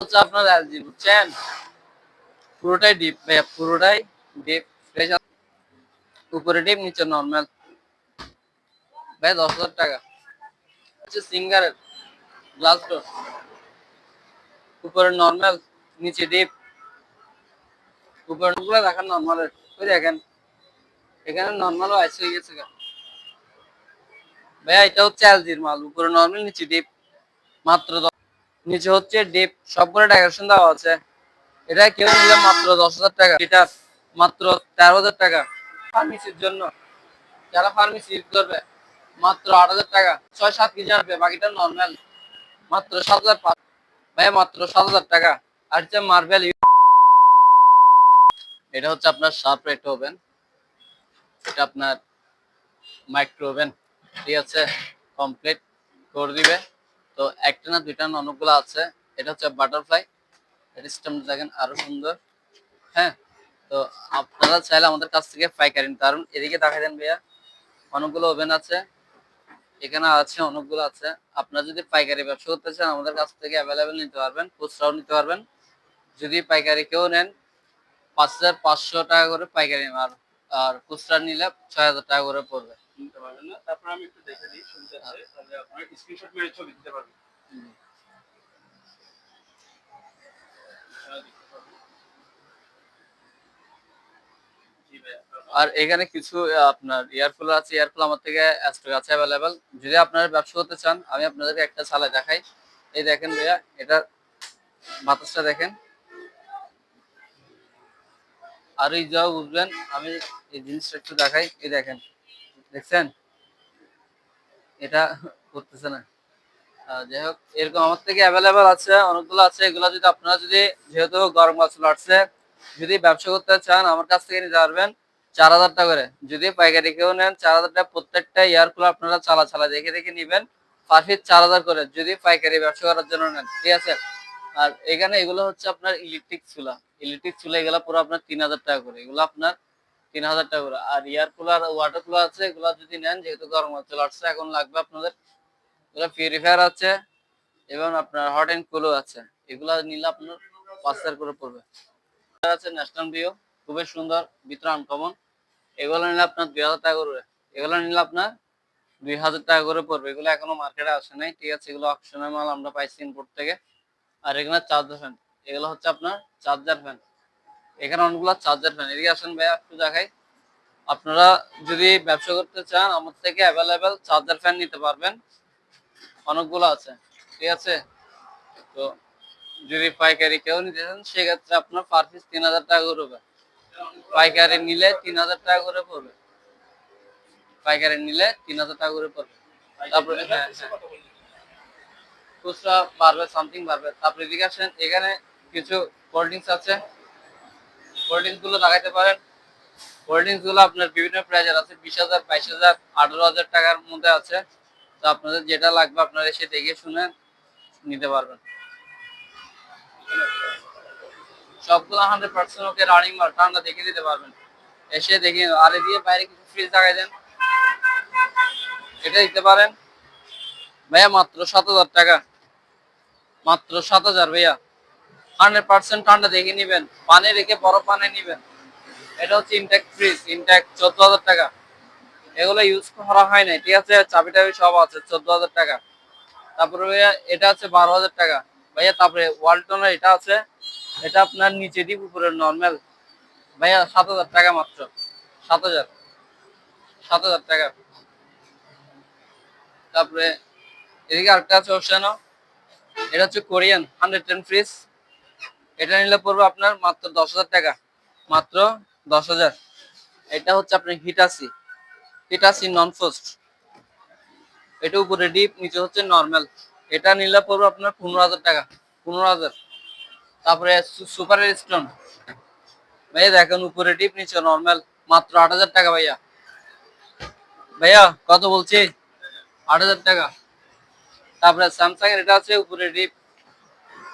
হচ্ছে আপনার এলজি বুঝছেন? পুরোটাই ডিপ ভাইয়া, পুরোটাই ডিপ ফ্রেশ উপরে ডিপ নিচে নর্মাল ভাই, দশ হাজার টাকা। হচ্ছে সিঙ্গারের গ্লাস ডোর উপরে নর্মাল নিচে ডিপ উপরে গুলো দেখেন নর্মালের ওই দেখেন, এখানে নর্মালও আইসে হয়ে গেছে গা। ভাইয়া, এটা হচ্ছে এলজির মাল। উপরে নর্মাল নিচে ডিপ মাত্র দশ- নিচে হচ্ছে ডিপ সবগুলো ডেকোরেশন দেওয়া আছে। এটা কেউ নিলে মাত্র দশ হাজার টাকা। এটা মাত্র তেরো হাজার টাকা। ফার্মেসির জন্য। যারা ফার্মেসি ইউজ করবে, মাত্র আট হাজার টাকা। ছয় সাত কেজি আসবে, বাকিটা নর্মাল মাত্র সাত হাজার পাঁচ। ভাইয়া, মাত্র সাত হাজার টাকা। আর হচ্ছে মার্বেল এটা হচ্ছে আপনার শার্প ওভেন এটা আপনার মাইক্রো ওভেন ঠিক আছে? কমপ্লিট করে দিবে। তো একটা না দুইটা না অনেকগুলো আছে। এটা হচ্ছে বাটারফ্লাই এটা দেখেন আরও সুন্দর। হ্যাঁ তো আপনারা চাইলে আমাদের কাছ থেকে পাইকারি কারণ এদিকে দেখা দেন ভাইয়া, অনেকগুলো ওভেন আছে। এখানে আছে, অনেকগুলো আছে। আপনারা যদি পাইকারি ব্যবসা করতে চান, আমাদের কাছ থেকে অ্যাভেলেবেল নিতে পারবেন, খুচরাও নিতে পারবেন। যদি পাইকারি কেউ নেন, পাঁচ হাজার পাঁচশো টাকা করে পাইকারি আর আর খুচরা নিলে ছয় হাজার টাকা করে পড়বে। নিতে পারবেন না। তারপর আমি একটু দেখে দিই সুবিধা আছে তাহলে আপনার স্ক্রিনশট মেরে ছবি দিতে আর এখানে কিছু আপনার এয়ার কুলার আছে এয়ার কুলার আমার থেকে স্টক আছে অ্যাভেলেবেল যদি আপনারা ব্যবসা করতে চান, আমি আপনাদেরকে একটা চালাই দেখাই। এই দেখেন ভাইয়া, এটা বাতাসটা দেখেন। আর এই যা বুঝবেন আমি এই জিনিসটা একটু দেখাই। এই দেখেন। দেখছেন? এটা করতেছে না। যাই হোক, এরকম আমার থেকে অ্যাভেলেবেল আছে, অনেকগুলো আছে। এগুলো যদি আপনারা যদি, যেহেতু গরম গাছ আসছে যদি ব্যবসা করতে চান, আমার কাছ থেকে নিতে পারবেন চার হাজার টাকা করে। যদি পাইকারি কেউ নেন, চার হাজার টাকা প্রত্যেকটা ইয়ার কুলার আপনারা চালা চালা দেখে দেখে নিবেন। পার পিস চার হাজার করে, যদি পাইকারি ব্যবসা করার জন্য নেন, ঠিক আছে? আর এখানে এগুলো হচ্ছে আপনার ইলেকট্রিক চুলা। ইলেকট্রিক চুলা এগুলো পুরো আপনার তিন হাজার টাকা করে। এগুলো আপনার তিন হাজার টাকা করে। আর এয়ার কুলার ওয়াটার কুলার আছে, এগুলো যদি নেন, যেহেতু গরম চলে আসছে এখন লাগবে আপনাদের। এগুলো পিউরিফায়ার আছে, এবং আপনার হট অ্যান্ড কুলও আছে। এগুলো নিলে আপনার পাঁচ হাজার করে পড়বে। আছে ন্যাশনাল ভিউ খুবই সুন্দর, ভিতরে আনকমন এগুলো নিলে আপনার দুই হাজার টাকা করে। এগুলো নিলে আপনার দুই হাজার টাকা করে পড়বে। এগুলো এখনও মার্কেটে আসে নাই, ঠিক আছে, এগুলো অপশনের মাল আমরা পাইছি ইম্পোর্ট থেকে। আর এখানে চার্জার ফ্যান এগুলো হচ্ছে আপনার চার্জার ফ্যান এখানে অনেকগুলো চার্জার ফ্যান এদিকে আসেন ভাইয়া, একটু দেখাই। আপনারা যদি ব্যবসা করতে চান, আমার থেকে অ্যাভেলেবেল চার্জার ফ্যান নিতে পারবেন। অনেকগুলো আছে, ঠিক আছে? তো যদি পাইকারি কেউ নিতে চান, সেক্ষেত্রে আপনার পার পিস তিন হাজার টাকা করে হবে পাইকারি নিলে তিন হাজার টাকা করে পড়বে। পাইকারি নিলে তিন হাজার টাকা করে পড়বে। তারপরে হ্যাঁ হ্যাঁ? খুচরা বাড়বে সামথিং বাড়বে। তারপরে এদিকে আসেন, এখানে কিছু কোল্ড ড্রিঙ্কস আছে। কোল্ডগুলো লাগাইতে পারেন। ড্রিঙ্কসগুলো আপনার বিভিন্ন প্রাইজের আছে। বিশ হাজার, বাইশ হাজার, আঠারো হাজার টাকার মধ্যে আছে। তো আপনাদের যেটা লাগবে আপনারা এসে দেখে শুনে নিতে পারবেন। সবগুলো হান্ড্রেড পার্সেন্ট ওকে রানিং মাল ঠান্ডা দেখে দিতে পারবেন। এসে দেখে আর দিয়ে বাইরে কিছু ফ্রিজ লাগাই দেন। এটা দিতে পারেন। ভাইয়া, মাত্র সাত হাজার টাকা। মাত্র সাত হাজার ভাইয়া। হান্ড্রেড পার্সেন্ট ঠান্ডা দেখে নিবেন, পানি রেখে বড় পানি নিবেন। এটা হচ্ছে ইনটেক ফ্রিজ ইনটেক চোদ্দ হাজার টাকা। এগুলো ইউজ করা হয় নাই, ঠিক আছে? চাবি টাবি সব আছে, চোদ্দ হাজার টাকা। তারপরে ভাইয়া, এটা আছে বারো হাজার টাকা। ভাইয়া, তারপরে ওয়ালটনের এটা আছে, এটা আপনার নিচে দিক উপরে নর্মাল ভাইয়া, সাত হাজার টাকা মাত্র। সাত হাজার। সাত হাজার টাকা। তারপরে এদিকে আরেকটা আছে ওশানো এটা হচ্ছে কোরিয়ান হান্ড্রেড টেন ফ্রিজ এটা নিলে পড়বে আপনার মাত্র দশ হাজার টাকা। মাত্র দশ হাজার। এটা হচ্ছে আপনার হিটাসি হিটাসি নন ফোস্ট এটা উপরে ডিপ, নিচে হচ্ছে নর্মাল। এটা নিলে পড়বে আপনার পনেরো হাজার টাকা। পনেরো হাজার। তারপরে সুপার স্টোন। ভাইয়া দেখেন উপরে ডিপ, নিচে নর্মাল। মাত্র আট হাজার টাকা ভাইয়া। ভাইয়া, কত বলছি? আট হাজার টাকা। তারপরে স্যামসাং এটা আছে উপরে ডিপ।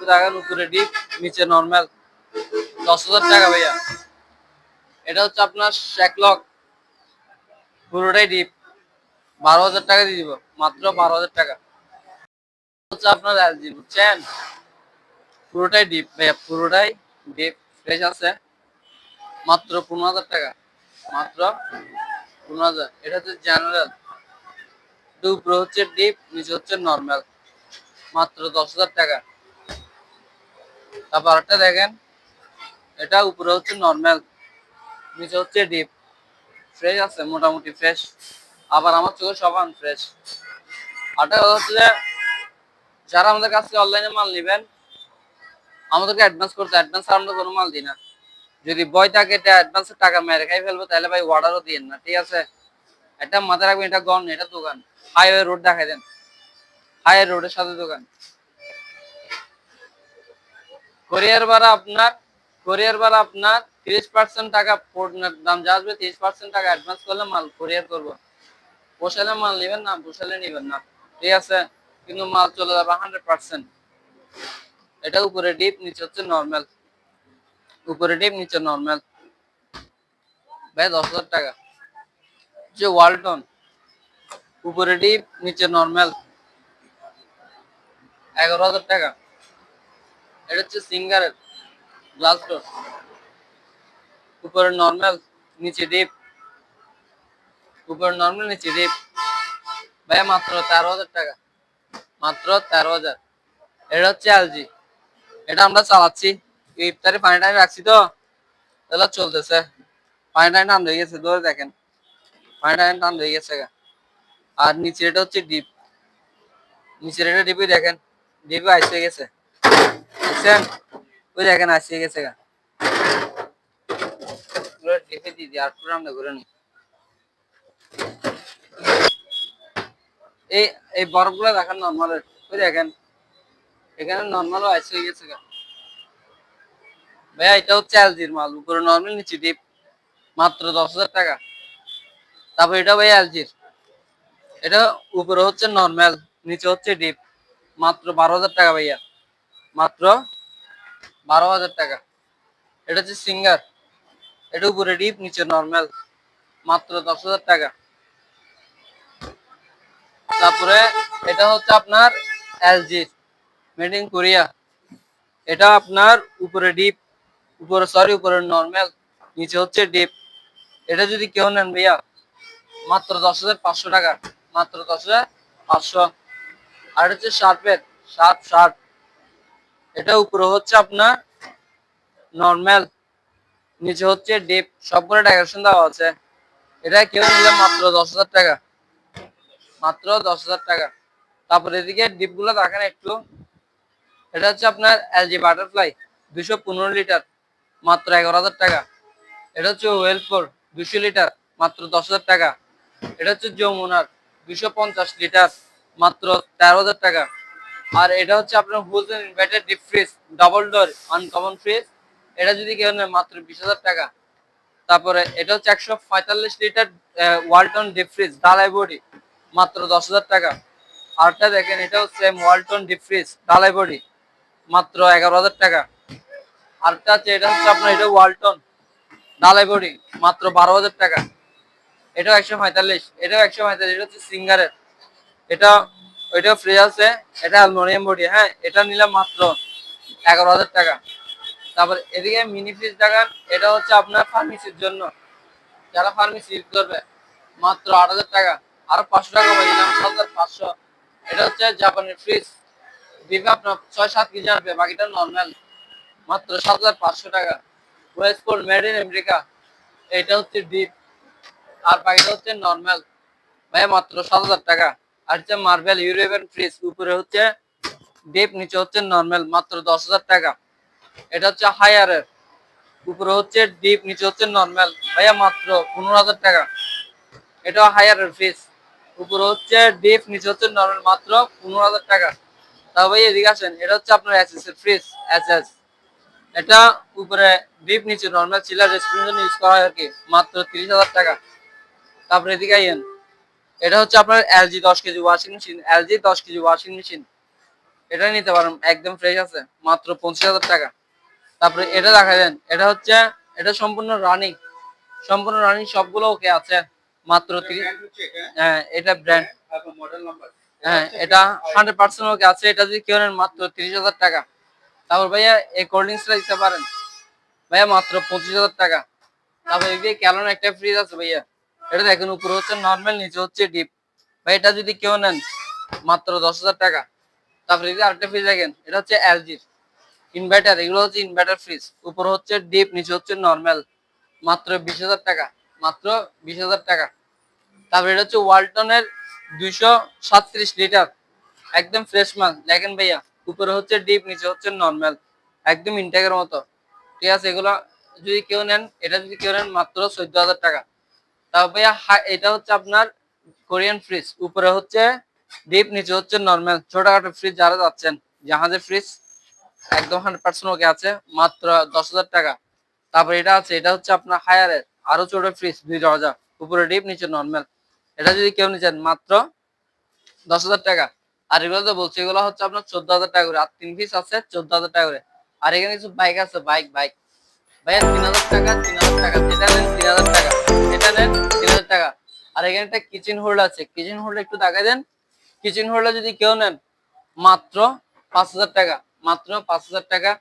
দেখেন উপরে ডিপ নিচে নর্মাল দশ হাজার টাকা ভাইয়া। এটা হচ্ছে আপনার শ্যাকলক পুরোটাই ডিপ বারো হাজার টাকা দিয়ে দিব, মাত্র বারো হাজার টাকা। হচ্ছে আপনার এলজি বুঝছেন? পুরোটাই ডিপ ভাইয়া, পুরোটাই ডিপ ফ্রেশ আছে। মাত্র পনেরো হাজার টাকা, মাত্র পনেরো হাজার। এটা হচ্ছে জেনারেল উপরে হচ্ছে ডিপ নিচে হচ্ছে নর্মাল মাত্র দশ হাজার টাকা। তারপর আরেকটা দেখেন। এটা উপরে হচ্ছে নর্মাল নিচে হচ্ছে ডিপ ফ্রেশ আছে, মোটামুটি ফ্রেশ আবার আমার চোখে সব আনফ্রেশ আরেকটা কথা হচ্ছে যে, যারা আমাদের কাছ থেকে অনলাইনে মাল নেবেন, আমাদেরকে অ্যাডভান্স করতে অ্যাডভান্স আমরা কোনো মাল দিই না। যদি বয় থাকে, এটা অ্যাডভান্সের টাকা মেরে খাই ফেলব, তাহলে ভাই অর্ডারও দিয়েন না, ঠিক আছে? এটা মাথায় রাখবেন, এটা গন এটা দোকান। হাইওয়ে রোড দেখাই দেন। হাইওয়ে রোডের সাথে দোকান। কোরিয়ার ভাড়া আপনার কোরিয়ার ভাড়া আপনার তিরিশ পার্সেন্ট টাকা দাম যা আসবে তিরিশ পার্সেন্ট টাকা অ্যাডভান্স করলে মাল কোরিয়ার করব। পোষালে মাল নেবেন না পোষালে নেবেন না। ঠিক আছে? কিন্তু মাল চলে যাবে হান্ড্রেড পার্সেন্ট এটা উপরে ডিপ নিচে হচ্ছে নর্মাল উপরে ডিপ নিচে নর্মাল ভাই, দশ হাজার টাকা। যে ওয়ালটন উপরে ডিপ নিচে নর্মাল এগারো হাজার টাকা। এটা হচ্ছে সিঙ্গারের গ্লাস ডোর উপরে নর্মাল নিচে ডিপ উপরে নর্মাল নিচে ডিপ ভাই মাত্র তেরো হাজার টাকা। মাত্র তেরো হাজার। এটা হচ্ছে এলজি এটা আমরা চালাচ্ছি। ইফতারে পানি টানি রাখছি তো? এগুলো চলতেছে। পানি টানি টান হয়ে গেছে, ধরে দেখেন। পানি টানি টান হয়ে গেছে। আর নিচে এটা হচ্ছে ডিপ নিচের এটা ডিপই দেখেন। ডিপে আইস গেছে। ওই আইস গেছে এটা হচ্ছে মাল। উপরে নর্মাল নিচে ডিপ মাত্র দশ হাজার টাকা। তারপর এটা ভাই এলজির। এটা উপরে হচ্ছে নর্মাল নিচে হচ্ছে ডিপ মাত্র বারো হাজার টাকা ভাইয়া। মাত্র বারো হাজার টাকা। এটা হচ্ছে সিঙ্গার। এটা উপরে ডিপ, নিচে নর্মাল। মাত্র দশ হাজার টাকা। তারপরে এটা হচ্ছে আপনার এলজির মেড ইন কোরিয়া। এটা আপনার উপরে ডিপ, উপরে সরি, উপরে নর্মাল, নিচে হচ্ছে ডিপ। এটা যদি কেউ নেন ভাইয়া, মাত্র দশ হাজার পাঁচশো টাকা। মাত্র দশ হাজার পাঁচশো। আর হচ্ছে শার্পের, শার্প শার্প। এটা উপরে হচ্ছে আপনার নর্মাল নিচে হচ্ছে ডিপ সবগুলো ডেকোরেশন দেওয়া আছে। এটা কেউ নিলে মাত্র দশ হাজার টাকা। মাত্র দশ হাজার টাকা। তারপর এদিকে ডিপগুলো দেখেন একটু। এটা হচ্ছে আপনার এলজি বাটারফ্লাই দুশো পনেরো লিটার, মাত্র এগারো হাজার টাকা। এটা হচ্ছে ওয়েলফোর দুশো লিটার, মাত্র দশ হাজার টাকা। এটা হচ্ছে যমুনার দুশো পঞ্চাশ লিটার, মাত্র তেরো হাজার টাকা। আর এটা হচ্ছে আপনার হুজেন inverter deep fridge, double door uncommon fridge এটা যদি কেউ নেয় মাত্র বিশ হাজার টাকা। তারপরে এটা হচ্ছে একশো পঁয়তাল্লিশ লিটার ওয়ালটন ডিপ ফ্রিজ ডালাই বডি, মাত্র দশ হাজার টাকা। আরটা দেখেন, এটাও সেম ওয়ালটন ডিপ ফ্রিজ ডালাই বডি, মাত্র এগারো হাজার টাকা। আরটা আছে, এটা হচ্ছে আপনার, এটা ওয়ালটন ডালাই বডি, মাত্র বারো হাজার টাকা। এটাও একশো পঁয়তাল্লিশ, এটাও একশো পঁয়তাল্লিশ, এটা হচ্ছে সিঙ্গারের এটা ওইটাও ফ্রি আছে, এটা অ্যালমোনিয়াম বডি হ্যাঁ এটা নিলাম মাত্র এগারো হাজার টাকা। তারপর এদিকে মিনি ফ্রিজ দেখান এটা হচ্ছে আপনার ফার্মেসির জন্য। যারা ফার্মেসি ইউজ করবে, মাত্র আট হাজার টাকা। আরও পাঁচশো টাকা পাই দিলাম, সাত হাজার পাঁচশো। এটা হচ্ছে জাপানের ফ্রিজ দিবে আপনার ছয় সাত কেজি আসবে বাকিটা নর্মাল মাত্র সাত হাজার পাঁচশো টাকা। ওয়েস্টপোর্ট মেড ইন আমেরিকা এটা হচ্ছে ডিপ আর বাকিটা হচ্ছে নর্মাল ভাই মাত্র সাত হাজার টাকা। আর হচ্ছে মার্বেল ইউরোপিয়ান ফ্রিজ উপরে হচ্ছে ডিপ নিচে হচ্ছে নর্মাল মাত্র দশ হাজার টাকা। এটা হচ্ছে হায়ারের উপরে হচ্ছে ডিপ নিচে হচ্ছে নর্মাল ভাইয়া, মাত্র পনেরো হাজার টাকা। এটা হায়ারের ফ্রিজ উপরে হচ্ছে ডিপ নিচে হচ্ছে নর্মাল মাত্র পনেরো হাজার টাকা। তা ভাই এদিকে আসেন। এটা হচ্ছে আপনার এসএস এর ফ্রিজ এসএস এটা উপরে ডিপ নিচে নর্মাল চিলার রেস্টুরেন্ট ইউজ করা হয় আর কি, মাত্র তিরিশ হাজার টাকা। তারপরে এদিকে আইয়েন। এটা হচ্ছে আপনার এলজি দশ কেজি ওয়াশিং মেশিন এলজি দশ কেজি ওয়াশিং মেশিন এটা নিতে পারেন একদম ফ্রেশ আছে মাত্র পঁচিশ হাজার টাকা। তারপরে এটা দেখা দেন এটা হচ্ছে এটা সম্পূর্ণ রানিং সম্পূর্ণ রানিং সবগুলো ওকে আছে মাত্র তিরিশ এটা? হ্যাঁ এটা ব্র্যান্ড মডেল নাম্বার হ্যাঁ এটা হান্ড্রেড পার্সেন্ট ওকে আছে এটা যদি কেউ নেন মাত্র তিরিশ হাজার টাকা। তারপর ভাইয়া এই কোল্ড ড্রিঙ্কসটা দিতে পারেন। ভাইয়া মাত্র পঁচিশ হাজার টাকা। তারপর এই যে ক্যালন একটা ফ্রিজ আছে ভাইয়া এটা দেখেন, উপরে হচ্ছে নর্মাল নিচে হচ্ছে ডিপ ভাই, এটা যদি কেউ নেন, মাত্র দশ হাজার টাকা। তারপরে এই যে আরেকটা ফ্রিজ দেখেন, এটা হচ্ছে এলজির ইনভার্টার এগুলো হচ্ছে ইনভার্টার ফ্রিজ উপরে হচ্ছে ডিপ নিচে হচ্ছে নর্মাল মাত্র বিশ হাজার টাকা, মাত্র বিশ হাজার টাকা। তারপরে এটা হচ্ছে ওয়ালটনের দুইশো সাতত্রিশ লিটার একদম ফ্রেশ মাল। দেখেন ভাইয়া, উপরে হচ্ছে ডিপ নিচে হচ্ছে নর্মাল একদম ইনটেকের মতো। ঠিক আছে, এগুলো যদি কেউ নেন, এটা যদি কেউ নেন, মাত্র চোদ্দ হাজার টাকা। হা- এটা হচ্ছে আপনার কোরিয়ান ফ্রিজ উপরে হচ্ছে ডিপ নিচে হচ্ছে নর্মাল ছোটখাটো ফ্রিজ যারা যাচ্ছেন, জাহাজের ফ্রিজ একদম হান্ড্রেড পার্সেন্ট ওকে আছে, মাত্র দশ হাজার টাকা। তারপর এটা আছে, এটা হচ্ছে আপনার হায়ারের আরও ছোট ফ্রিজ দুই দরজা, উপরে ডিপ নিচে নর্মাল এটা যদি কেউ নিচ্ছেন মাত্র দশ হাজার টাকা। আর এগুলো তো বলছি, এগুলো হচ্ছে আপনার চোদ্দ হাজার টাকা করে। আর তিন পিস আছে, চোদ্দ হাজার টাকা করে। আর এখানে কিছু বাইক আছে বাইক বাইক ভাইয়া, তিন হাজার টাকা, তিন হাজার টাকা, যেটা নেন তিন হাজার টাকা। এটা নেন টাকা। আর এখানে একটা কিচেন হোল্ড আছে। কিচেন হোল্ড একটু দেখা দেন। কিচেন হোল্ডার যদি কেউ নেন, মাত্র পাঁচ হাজার টাকা। মাত্র পাঁচ হাজার টাকা।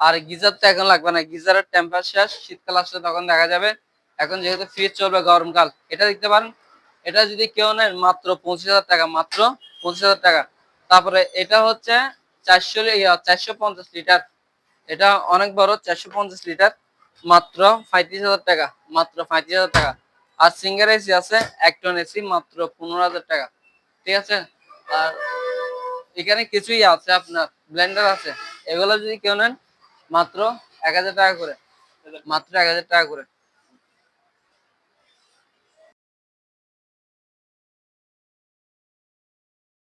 আর গিজার তো এখন লাগবে না। গিজারের টেম্পার শেষ। শীতকাল আসলে তখন দেখা যাবে। এখন যেহেতু ফ্রিজ চলবে গরমকাল, এটা দেখতে পারেন। এটা যদি কেউ নেন, মাত্র পঁচিশ হাজার টাকা। মাত্র পঁচিশ হাজার টাকা। তারপরে এটা হচ্ছে চারশো চারশো পঞ্চাশ লিটার। এটা অনেক বড়, চারশো পঞ্চাশ লিটার। মাত্র পঁয়ত্রিশ হাজার টাকা। মাত্র পঁয়ত্রিশ হাজার টাকা। আর সিঙ্গার এসি আছে, এক টন এসি মাত্র পনেরো হাজার টাকা। ঠিক আছে? আর এখানে কিছুই আছে আপনার, ব্লেন্ডার আছে। এগুলো যদি কেউ নেন, মাত্র এক হাজার টাকা করে। মাত্র এক হাজার টাকা করে।